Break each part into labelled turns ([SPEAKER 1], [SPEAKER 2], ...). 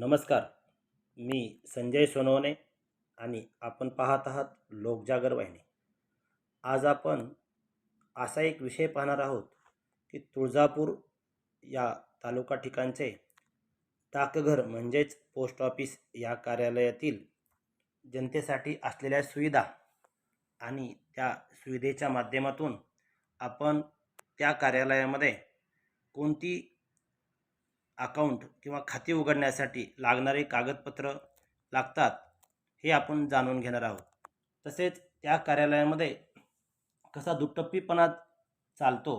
[SPEAKER 1] नमस्कार. मी संजय सोनवणे आणि आपण पाहत आहात लोकजागर वाहिनी. आज आपण असा एक विषय पाहणार आहोत की तुळजापूर या तालुका ठिकाणचे डाकघर म्हणजेच पोस्ट ऑफिस या कार्यालयातील जनतेसाठी असलेल्या सुविधा आणि त्या सुविधेच्या माध्यमातून आपण त्या कार्यालयामध्ये कोणती अकाउंट किंवा खाते उघडण्यासाठी लागणारे कागदपत्र लागतात हे आपण जाणून घेणार आहोत. तसेच त्या कार्यालयामध्ये कसा दुटप्पीपणा चालतो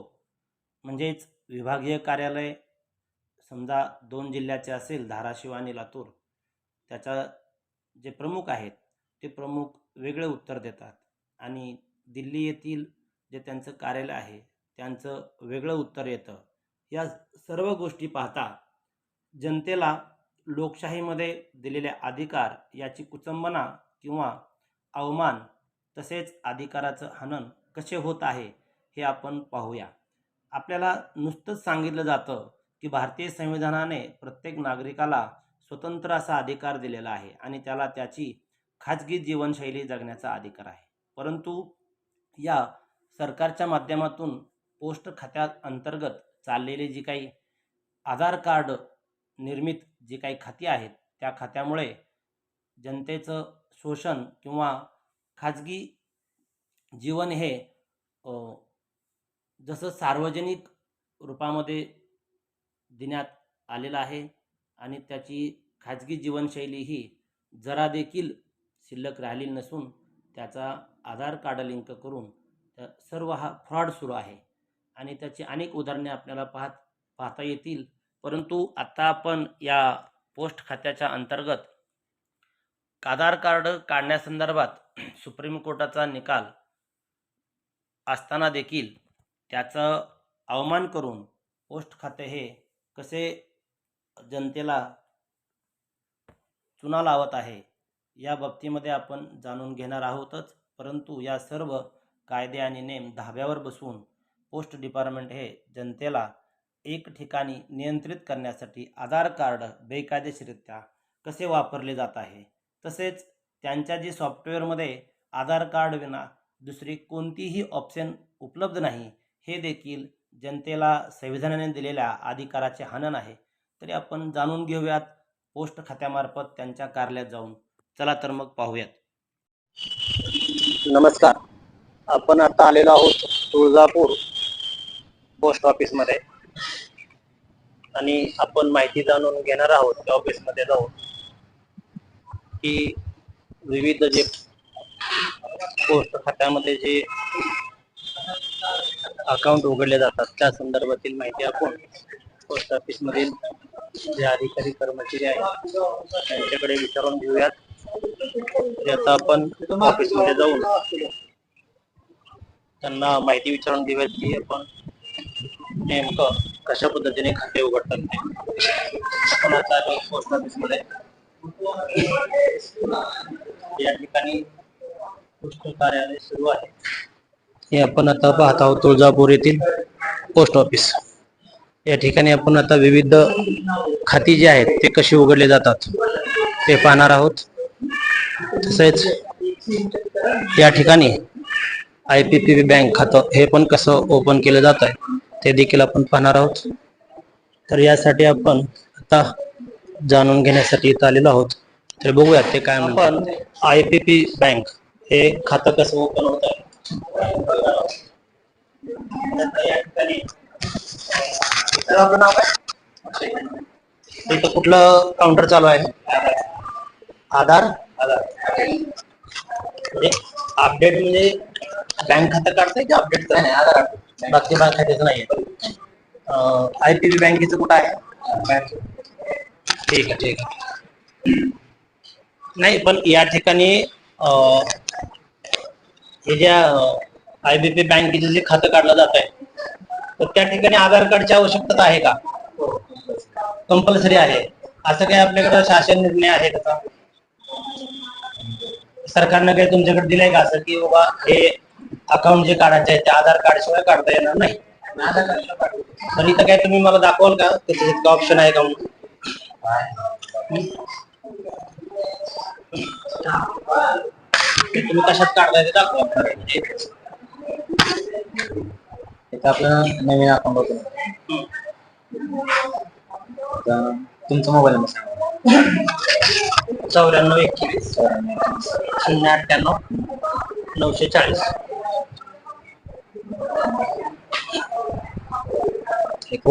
[SPEAKER 1] म्हणजेच विभागीय कार्यालय समजा दोन जिल्ह्याचे असेल धाराशिव आणि लातूर त्याचा जे प्रमुख आहेत ते प्रमुख वेगळे उत्तर देतात. आणि दिल्ली येथील जे त्यांचं कार्यालय आहे त्यांचं वेगळं उत्तर येतं. या सर्व गोष्टी पाहता जनतेला लोकशाहीमध्ये दिलेले अधिकार याची कुचंबना किंवा अवमान तसेच अधिकाराचं हनन कसे होत आहे हे आपण पाहूया. आपल्याला नुसतंच सांगितलं जातं की भारतीय संविधानाने प्रत्येक नागरिकाला स्वतंत्र असा अधिकार दिलेला आहे आणि त्याला त्याची खाजगी जीवनशैली जगण्याचा अधिकार आहे. परंतु या सरकारच्या माध्यमातून पोस्ट खात्या अंतर्गत चाललेली जी काही आधार कार्ड निर्मित जे काही खाती आहेत त्या खात्यामुळे जनतेचं शोषण किंवा खाजगी जीवन हे जसं सार्वजनिक रूपामध्ये देण्यात आलेलं आहे आणि त्याची खाजगी जीवनशैली ही जरा देखील शिल्लक राहिली नसून त्याचा आधार कार्ड लिंक करून त्या सर्व हा फ्रॉड सुरू आहे. आणि त्याची अनेक उदाहरणे आपल्याला पाहत पाहता येतील. परंतु आत्ता आपण या पोस्ट खात्याच्या अंतर्गत आधार कार्ड काढण्यासंदर्भात सुप्रीम कोर्टाचा निकाल असताना देखील त्याचं अवमान करून पोस्ट खाते हे कसे जनतेला चुना लावत आहे या बाबतीमध्ये आपण जाणून घेणार आहोतच. परंतु या सर्व कायदे आणि नेम धाब्यावर बसवून पोस्ट डिपार्टमेंट हे जनतेला एक ठिकाणी नियंत्रित करण्यासाठी आधार कार्ड बेकायदेशीररित्या कसे वापरले जात आहे? तसेच त्यांच्या जी सॉफ्टवेअरमध्ये आधार कार्ड विना दुसरी कोणतीही ऑप्शन उपलब्ध नाही हे देखील जनतेला संविधानाने दिलेल्या अधिकाराचे हनन आहे. तरी आपण जाणून घेऊयात पोस्ट खात्यामार्फत त्यांच्या कार्यालयात जाऊन. चला तर मग पाहूयात.
[SPEAKER 2] नमस्कार. आपण आता आलेलो आहोत तुळजापूर पोस्ट ऑफिसमध्ये. आणि आपण माहिती जाणून घेणार आहोत त्या ऑफिसमध्ये जाऊन की विविध जे पोस्ट खात्यामध्ये जे अकाउंट उघडले जातात त्या संदर्भातील माहिती आपण पोस्ट ऑफिस मधील जे अधिकारी कर्मचारी आहेत त्यांच्याकडे विचारून घेऊयात. ते आता आपण ऑफिसमध्ये जाऊन त्यांना माहिती विचारून घेऊयात की आपण नेमकं कशा पद्धतीने खाते उघडतात ते? पण आता आम्ही पोस्ट ऑफिसमध्ये. या ठिकाणी कार्यालय सुरू आहे. हे आपण आता पाहत आहोत तुळजापूर येथील पोस्ट ऑफिस या ठिकाणी आपण आता विविध खाती जी आहेत ते कशी उघडले जातात ते पाहणार आहोत. तसेच या ठिकाणी आय पी पी बँक खातं हे पण कसं ओपन केलं जात आहे ते देखील आपण पाहणार आहोत. तर यासाठी आपण आता जाणून घेण्यासाठी इथं आलेलो आहोत. तर बघूयात ते काय आपण आय पी पी बँक हे खातं कसं ओपन होत? आहे इथं कुठलं काउंटर चालू आहे? आधार? अपडेट म्हणजे बँक खातं काढतंय की अपडेट करत बाकी बँक खात्याचं नाहीये आय पी बी बँकेचं कुठं आहे? ठीक आहे ठीक आहे. नाही पण या ठिकाणी हे ज्या आय बी पी बँकेचं जे खातं काढलं जात आहे तर त्या ठिकाणी आधार कार्डची आवश्यकता आहे का? कंपल्सरी आहे. असं काही आपल्याकडे शासन निर्णय आहे का? सरकारनं काही तुमच्याकडे दिलंय का असं की बाबा हे अकाउंट जे काढायचे आहे ते आधार कार्ड शिवाय काढता येणार नाही. तर इथं काय तुम्ही मला दाखवाल का? त्याचं ऑप्शन आहे का म्हणून?
[SPEAKER 1] तुम्ही कशात काढताय ते दाखवा.
[SPEAKER 2] इथं आपलं नवीन अकाउंट ओपन तुमचा मोबाईल नंबर
[SPEAKER 1] चौऱ्याण्णव एकवीस शून्य अठ्ठ्याण्णव नऊशे चाळीस.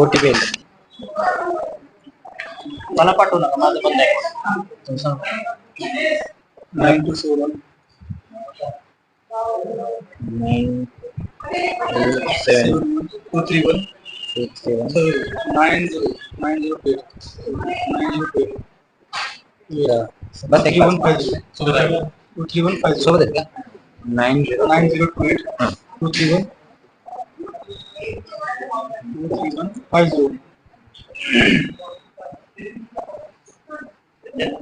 [SPEAKER 2] एक ओ टी पी येईल
[SPEAKER 1] मला पाठवू नका माझं बंद आहे
[SPEAKER 2] तुम्ही सांगा
[SPEAKER 1] nine two seven
[SPEAKER 2] nine seven
[SPEAKER 1] two three one
[SPEAKER 2] six seven
[SPEAKER 1] nine zero nine zero eight nine zero eight
[SPEAKER 2] बस एक
[SPEAKER 1] one five two three one five
[SPEAKER 2] सोबत आहेत का
[SPEAKER 1] nine zero nine zero two eight two three one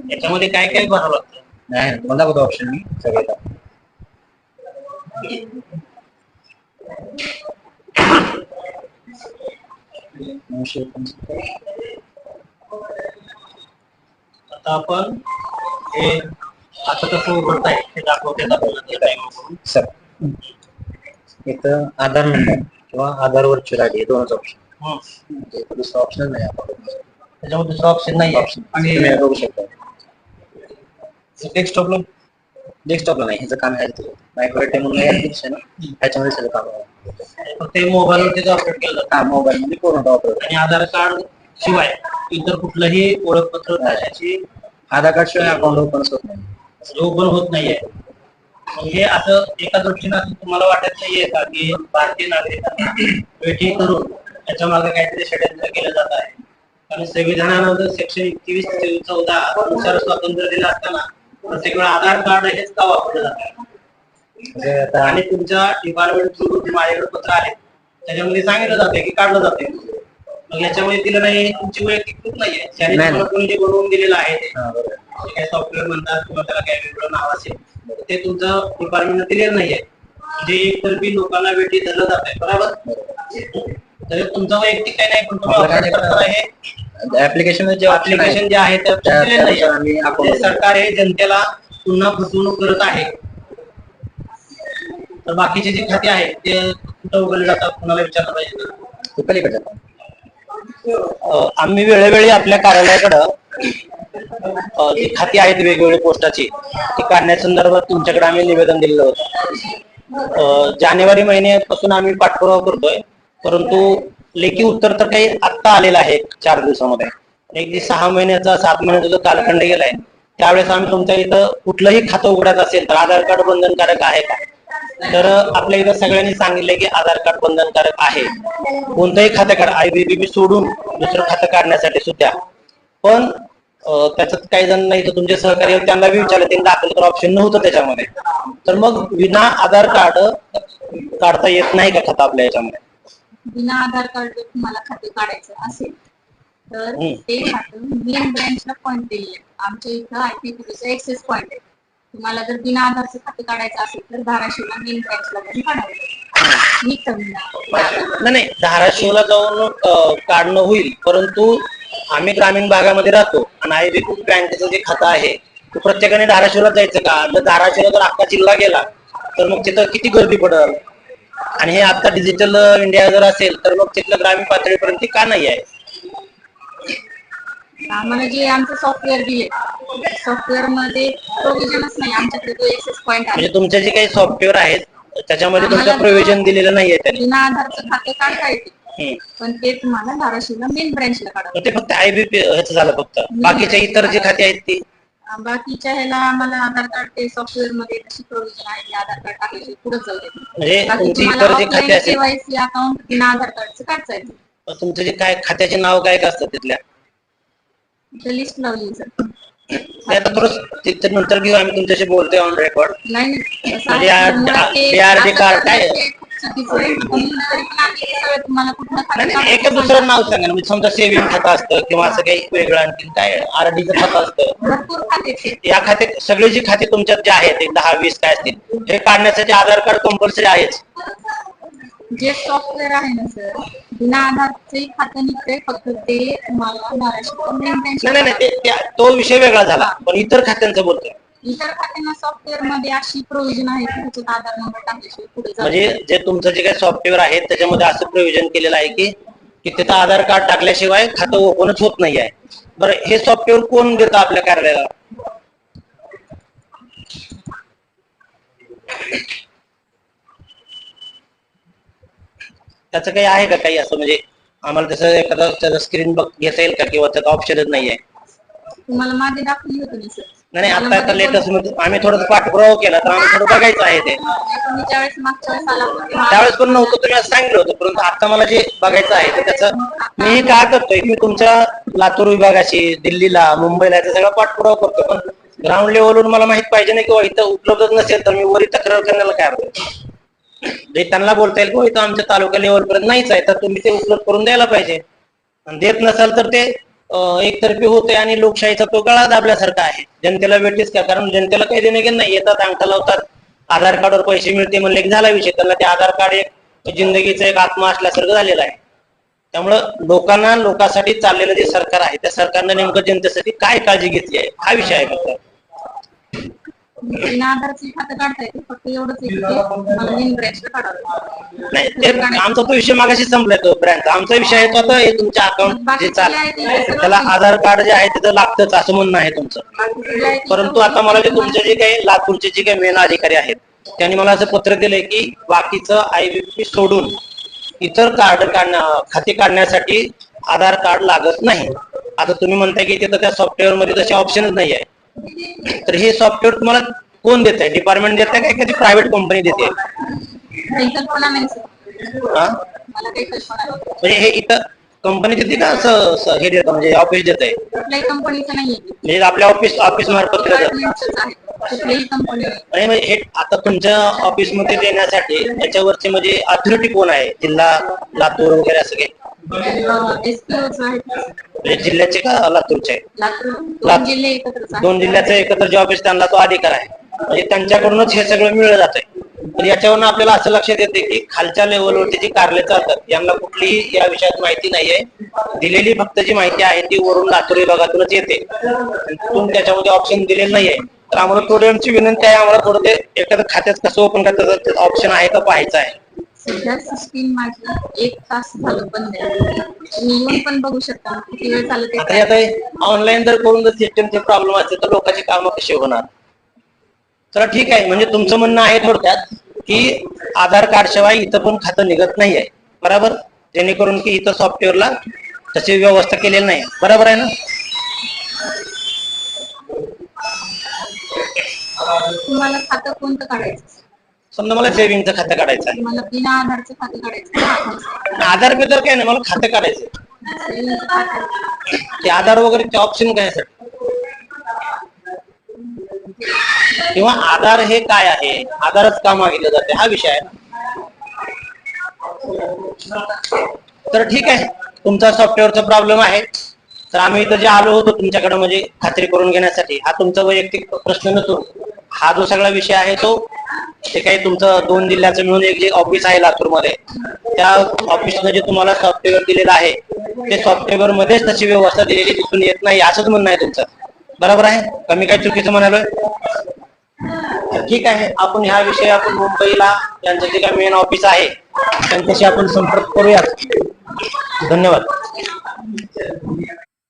[SPEAKER 1] याच्यामध्ये काय काय भरावं लागतं
[SPEAKER 2] नाही मला बघा ऑप्शन मी सगळे.
[SPEAKER 1] आता आपण हे आता कसं उघडताय हे दाखवते वापरून.
[SPEAKER 2] सर इथं आधार नंबर किंवा आधार व्हर्च्युअल आयडी हे दोनच ऑप्शन
[SPEAKER 1] हं.
[SPEAKER 2] दुसरा ऑप्शन नाही आपण
[SPEAKER 1] त्याच्यामध्ये दुसरा ऑप्शन नाही
[SPEAKER 2] ऑप्शन
[SPEAKER 1] आणि
[SPEAKER 2] बघू शकता.
[SPEAKER 1] डेस्कटॉपला
[SPEAKER 2] डेस्कटॉपला नाही ह्याचं काम आहे तिथं मायक्रोटेक म्हणून ऍप्लिकेशन ह्याच्यामध्ये सगळं काम आहे.
[SPEAKER 1] फक्त मोबाईलवरतीच अपडेट केलं जातं.
[SPEAKER 2] हा मोबाईल मध्ये पूर्ण वापरतो
[SPEAKER 1] आणि आधार कार्ड शिवाय इतर कुठलंही ओळखपत्र त्याची
[SPEAKER 2] आधार कार्ड शिवाय अकाउंट ओपनच होत नाही.
[SPEAKER 1] ओपन होत नाहीये. हे असं एका दृष्टीनं असं तुम्हाला वाटत नाहीये का की भारतीय नागरिकांना वेठी करून त्याच्यामागे काहीतरी षडयंत्र केलं जात आहे? कारण संविधानानं सेक्शन एकवीस चौदा नुसार स्वातंत्र्य दिलं असताना प्रत्येक वेळा आधार कार्ड हेच का वापरलं जातं
[SPEAKER 2] म्हणजे
[SPEAKER 1] आणि तुमच्या डिपार्टमेंट थ्रू माझ्याकडे पत्र आले त्याच्यामध्ये सांगितलं जाते की काढलं जाते मग याच्यामध्ये दिलं नाही तुमची वैयक्तिक चूक नाहीये त्याने
[SPEAKER 2] नाही,
[SPEAKER 1] तुम्हाला कोणी जे बनवून दिलेलं आहे ते. सॉफ्टवेअर म्हणतात किंवा त्याला काही वेगळं नाव असेल ते तुमचं डिपार्टमेंट दिलेलं नाहीये. जे एकतर्फी लोकांना वेठी धरलं जात आहे बरोबर? तर तुमचं वैयक्तिक काही नाही पण तुम्ही
[SPEAKER 2] आपलं काय
[SPEAKER 1] ऑपरेट करणार आहे.
[SPEAKER 2] ऍप्लिकेशन जे
[SPEAKER 1] ऍप्लिकेशन
[SPEAKER 2] आहे
[SPEAKER 1] जे आहे ते सरकार हे जनतेला पुन्हा फसवणूक करत आहे. तर बाकीचे जे खाते आहेत ते कुठं उघडले जातात? कुणाला विचारलं पाहिजे आम्ही वेळोवेळी आपल्या कार्यालयाकडं जी खाती आहेत वेगवेगळ्या पोस्टाची ती काढण्यासंदर्भात तुमच्याकडे आम्ही निवेदन दिलेलं होतं. जानेवारी महिन्यापासून आम्ही पाठपुरावा करतोय परंतु लेखी उत्तर तर काही आत्ता आलेलं आहे चार दिवसामध्ये. एक जे सहा महिन्याचा सात महिन्याचा जो कालखंड गेलाय त्यावेळेस आम्ही तुमच्या इथं कुठलंही खातं उघडायचं असेल तर आधार कार्ड बंधनकारक आहे का? तर आपल्या इथं सगळ्यांनी सांगितलंय की आधार कार्ड बंधनकारक आहे. कोणतंही खातं काढ. आयबीबीबी सोडून दुसरं खातं काढण्यासाठी सुद्धा. पण त्याच्यात काही जण नाही तर तुमचे सहकारी आहेत, त्यांना विचारलं त्यांनी दाखल तर ऑप्शन नव्हतं त्याच्यामध्ये. तर मग विना आधार कार्ड काढता येत नाही का खातं आपल्या याच्यामध्ये?
[SPEAKER 3] बिना आधार कार्ड जर तुम्हाला खाते काढायचं असेल तर. ते खातं मेन ब्रँचला पॉईंट आहे आमच्या इथं आय पी एक्सेस पॉईंट आहे. तुम्हाला जर बिना आधारचं खाते काढायचं असेल तर धाराशिवला मेन ब्रँचला जाऊन काढावं
[SPEAKER 1] नाही धाराशिवला जाऊन काढणं होईल परंतु आम्ही ग्रामीण भागामध्ये राहतो. आणि आयबीबी बँकेचं जे खातं आहे. ते प्रत्येकाने धाराशिवला जायचं का? जर धाराशिवला जर अख्खा जिल्हा गेला तर मग तिथं किती गर्दी पडल? आणि हे आता डिजिटल इंडिया जर असेल तर मग तिथलं ग्रामीण पातळीपर्यंत का नाही आहे?
[SPEAKER 3] आम्हाला जे आमचं सॉफ्टवेअर दिले सॉफ्टवेअरमध्ये प्रोव्हिजनच नाही. आमच्याकडे तो एक्सेस पॉईंट आहे.
[SPEAKER 1] म्हणजे तुमचे जे काही सॉफ्टवेअर आहेत त्याच्यामध्ये तुमचं प्रोव्हिजन दिलेलं नाहीये त्यांनी.
[SPEAKER 3] आधारचं खातं काढता येते. पण ते तुम्हाला धाराशिवला मेन ब्रँचला काढावं
[SPEAKER 1] ते फक्त आयबीपी ह्याचं झालं फक्त बाकीच्या इतर जे खाते आहेत ती.
[SPEAKER 3] बाकीच्या ह्याला आम्हाला आधार कार्ड ते सॉफ्टवेअरमध्ये तशी प्रोव्हिजन आहे की आधार कार्ड टाकायची पुढे जाऊ.
[SPEAKER 1] म्हणजे तुमची इतर जे खाते असेल
[SPEAKER 3] KYC अकाउंट बिना आधार कार्डचं काढता येते
[SPEAKER 1] तुमचं जे काय खात्याचे नाव काय काय असतं तिथल्या
[SPEAKER 3] इथे लिस्ट लावली सर
[SPEAKER 1] ते आता थोडं ते तर नंतर घेऊ आम्ही तुमच्याशी बोलतोय ऑन रेकॉर्ड
[SPEAKER 3] नाही नाही, तसं
[SPEAKER 1] म्हणजे
[SPEAKER 3] आहे.
[SPEAKER 1] आ-
[SPEAKER 3] मुळात ते
[SPEAKER 1] BRD
[SPEAKER 3] आता
[SPEAKER 1] कार्ड काय?
[SPEAKER 3] आहे. खातं
[SPEAKER 1] नाही एक दुसरं नाव सांगा ना. म्हणजे समजा सेव्हिंग खातं असतं किंवा असं काही वेगळं आणखी काय आरडीचं खातं असतं.
[SPEAKER 3] खाते.
[SPEAKER 1] या खात्यात सगळे जे खाते तुमच्यात जे आहेत एक दहा वीस काय असतील हे काढण्यासाठी आधार कार्ड कंपल्सरी आहेच.
[SPEAKER 3] जे सॉफ्टवेअर आहे ना सर बिना आधारचे खातं निघते फक्त ते तुम्हाला
[SPEAKER 1] नाही नाही तो विषय वेगळा झाला. पण इतर खात्यांचं बोलतोय.
[SPEAKER 3] इतर खात्यांना सॉफ्टवेअरमध्ये अशी प्रोव्हिजन आहे की त्याच्यात आधार नंबर टाकल्याशिवाय पुढे
[SPEAKER 1] म्हणजे जे तुमचं जे काही सॉफ्टवेअर आहे त्याच्यामध्ये असं प्रयोजन केलेलं आहे की की तिथं आधार कार्ड टाकल्याशिवाय खातं ओपनच होत नाही आहे. बरं हे सॉफ्टवेअर कोण देतं आपल्या कार्यालयाला त्याचं काही आहे का काही असं? म्हणजे आम्हाला त्याचं एखादं त्याचं स्क्रीन बघ घेता येईल का? किंवा त्याचा ऑप्शनच नाही आहे
[SPEAKER 3] तुम्हाला मागे दाखवली होती ना सर
[SPEAKER 1] नाही आता आता लेटेस्टमध्ये आम्ही थोडं पाठपुरावा केला तर आम्ही थोडं बघायचं आहे ते.
[SPEAKER 3] तुम्ही ज्यावेळेस मागच्या वेळेस आला होता,
[SPEAKER 1] त्यावेळेस पण नव्हतं तुम्ही असं सांगितलं होतं परंतु आता मला जे बघायचं आहे तर त्याचं मी काय करतोय मी तुमच्या लातूर विभागाशी दिल्लीला मुंबईला याचा सगळा पाठपुरावा करतो पण ग्राउंड लेवलवरून मला माहीत पाहिजे ना किंवा इथं उपलब्धच नसेल तर मी वरी तक्रार करण्याला काय अर्थ आहे? जे त्यांना बोलता येईल किंवा इथं आमच्या तालुका लेवल पर्यंत नाहीच आहे तर तुम्ही ते उपलब्ध करून द्यायला पाहिजे. आणि देत नसाल तर ते एकतर्फी होते आणि लोकशाहीचा तो गळा दाबल्यासारखा आहे. जनतेला भेटीच का कारण जनतेला काही देणे घेणं नाही. येतात अंगठा लावतात आधार कार्डवर पैसे मिळते म्हणले झाला विषय. त्यांना ते आधार कार्ड एक जिंदगीचं एक आत्मा असल्यासारखं झालेलं आहे. त्यामुळं लोकांना लोकांसाठी चाललेलं जे सरकार आहे त्या सरकारनं नेमकं जनतेसाठी काय काळजी घेतली आहे? हा विषय आहे फक्त.
[SPEAKER 3] बिना आधारचे खातं काढता येते फक्त एवढंच आहे. की ते तुम्हाला मेन ब्रँचला काढावं लागतं.
[SPEAKER 1] नाही ते आमचा तो विषय मागाशी संपलाय तो ब्रँडचा आमचा विषय आहे तो आता हे तुमच्या अकाउंट जे चाल त्याला आधार कार्ड जे आहे तिथं लागतंच असं म्हणणं आहे तुमचं. परंतु आता मला जे तुमचे जे काही लातूरचे जे काही मेन अधिकारी आहेत त्यांनी मला असं पत्र दिलंय की बाकीचं आयबीपी सोडून इतर कार्ड काढण्या खाते काढण्यासाठी आधार कार्ड लागत नाही. आता तुम्ही म्हणताय की तिथं त्या सॉफ्टवेअरमध्ये तसे ऑप्शनच नाही आहे तर हे सॉफ्टवेअर तुम्हाला कोण देत आहे डिपार्टमेंट देत आहे का एखादी प्रायव्हेट कंपनी देते? हा? म्हणजे हे इथं कंपनी देते का असं असं हे देतं म्हणजे ऑफिस देत आहे
[SPEAKER 3] कुठल्याही कंपनीचं नाहीये. ते.
[SPEAKER 1] म्हणजे आपल्या ऑफिस ऑफिस मार्फत केलं जातं
[SPEAKER 3] डिपार्टमेंटचंच आहे. कुठलीही कंपनी
[SPEAKER 1] आणि म्हणजे हे आता तुमच्या ऑफिसमध्ये देण्यासाठी त्याच्यावरचे म्हणजे अथॉरिटी कोण आहे? जिल्हा लातूर वगैरे असं काही?
[SPEAKER 3] आहे.
[SPEAKER 1] म्हणजे जिल्ह्याचे का लातूरचे? आहे?
[SPEAKER 3] लातूर
[SPEAKER 1] लात-
[SPEAKER 3] दोन जिल्हे एकत्रच आहे
[SPEAKER 1] दोन जिल्ह्याचे एकत्र जे ऑफिस त्यांना तो अधिकार आहे. म्हणजे त्यांच्याकडूनच हे सगळं मिळलं जातंय. पण याच्यावरून आपल्याला असं लक्षात येते की खालच्या लेवलवरती जी कार्य चालतात यांना कुठलीही या विषयात माहिती नाहीये. दिलेली फक्त जी माहिती आहे ती वरून लातूर विभागातूनच येते. तिथून त्याच्यामध्ये ऑप्शन दिलेलं नाहीये. तर आम्हाला थोडी आमची विनंती आहे आम्हाला थोडं ते एखादं खात्यात कसं ओपन करतात ऑप्शन आहे का पाहायचं आहे.
[SPEAKER 3] सध्या सिस्टीम माझी एक तास झालं बंद आहे. तुम्ही येऊन पण बघू शकता किती वेळ चालत
[SPEAKER 1] आता आता ऑनलाईन जर करून जर सिस्टमचे प्रॉब्लेम असतील तर लोकांची कामं कशी होणार? तर ठीक आहे म्हणजे तुमचं म्हणणं आहे थोडक्यात. की आधार कार्ड शिवाय इथं पण खातं निघत नाहीये. बरोबर? जेणेकरून की इथं सॉफ्टवेअरला तशी व्यवस्था केलेली नाही. बरोबर आहे ना?
[SPEAKER 3] तुम्हाला खातं कोणतं काढायचं?
[SPEAKER 1] समजा मला सेव्हिंगचं खातं काढायचं आहे.
[SPEAKER 3] तुम्हाला बिना आधारचं खातं काढायचं
[SPEAKER 1] आधार बिधार काय नाही मला खातं काढायचं आधार वगैरे ऑप्शन काय आहे किंवा आधार हे काय आहे? आधारच का मागितलं जाते? हा विषय आहे. तर ठीक आहे. तुमचा सॉफ्टवेअरचा प्रॉब्लेम आहे. तर आम्ही इथं जे आलो होतो तुमच्याकडे म्हणजे खात्री करून घेण्यासाठी हा तुमचा वैयक्तिक प्रश्न नसून हा जो सगळा विषय आहे तो ते काही तुमचं दोन जिल्ह्याचं मिळून एक जे ऑफिस आहे लातूरमध्ये त्या ऑफिसनं जे तुम्हाला सॉफ्टवेअर दिलेलं आहे ते सॉफ्टवेअर मध्येच तशी व्यवस्था दिलेली दिसून येत नाही असंच म्हणणं आहे तुमचं. बरोबर आहे? कमी काय चुकीचं म्हणालोय? तर ठीक आहे आपण ह्या विषयी आपण मुंबईला त्यांचं जे काही मेन ऑफिस आहे त्यांच्याशी आपण संपर्क करूयात. धन्यवाद.